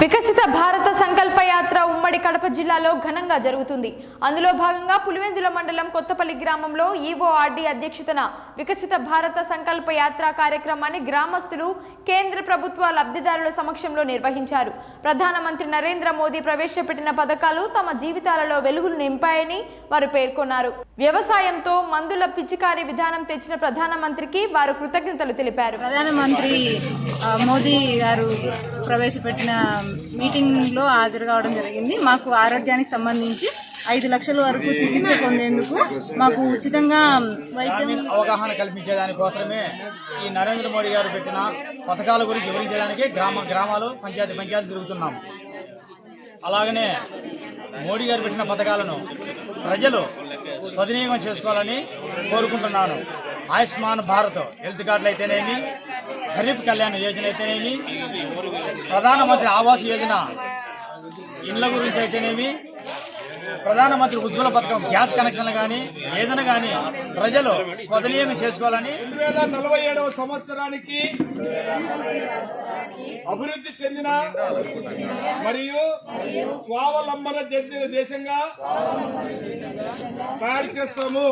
వికసిత భారత సంకల్ప యాత్ర ఉమ్మడి కడప జిల్లాలో ఘనంగా జరుగుతుంది. అందులో భాగంగా పులివెందుల మండలం కొత్తపల్లి గ్రామంలో ఈవోఆర్డీ అధ్యక్షతన వికసిత భారత సంకల్ప యాత్ర కార్యక్రమాన్ని గ్రామస్తులు కేంద్ర ప్రభుత్వ లబ్ధిదారుల సమక్షంలో నిర్వహించారు. ప్రధానమంత్రి నరేంద్ర మోదీ ప్రవేశపెట్టిన పథకాలు తమ జీవితాలలో వెలుగులు నింపాయని వారు పేర్కొన్నారు. వ్యవసాయంతో మందుల పిచికారీ విధానం తెచ్చిన ప్రధానమంత్రికి వారు కృతజ్ఞతలు తెలిపారు. ప్రధానమంత్రి మోదీ గారు ప్రవేశపెట్టిన మీటింగ్లో హాజరు కావడం జరిగింది. మాకు ఆరోగ్యానికి సంబంధించి ఐదు లక్షల వరకు చికిత్స పొందేందుకు మాకు ఉచితంగా వైద్యం అవగాహన కల్పించేదానికోసమే ఈ నరేంద్ర మోడీ గారు పెట్టిన పథకాల గురించి వివరించడానికి గ్రామ గ్రామాలు పంచాయతీ పంచాయతీ తిరుగుతున్నాం. అలాగనే మోడీ గారు పెట్టిన పథకాలను ప్రజలు సద్వినియోగం చేసుకోవాలని కోరుకుంటున్నాను ఆయుష్మాన్ భారత్ హెల్త్ కార్డులు అయితేనేమి గరీబ్ కళ్యాణ్ యోజన అయితేనేమి ప్రధానమంత్రి ఆవాస్ యోజన ఇళ్ళ గురించి అయితేనేమి ప్రధానమంత్రి ఉజ్వల పథకం గ్యాస్ కనెక్షన్లు కానీ ఏదైనా కానీ ప్రజలు స్వదనీయం చేసుకోవాలని వేల నలభై ఏడవ సంవత్సరానికి అభివృద్ధి చెందిన మరియు స్వావలంబన చెందిన దేశంగా తయారు చేస్తాము.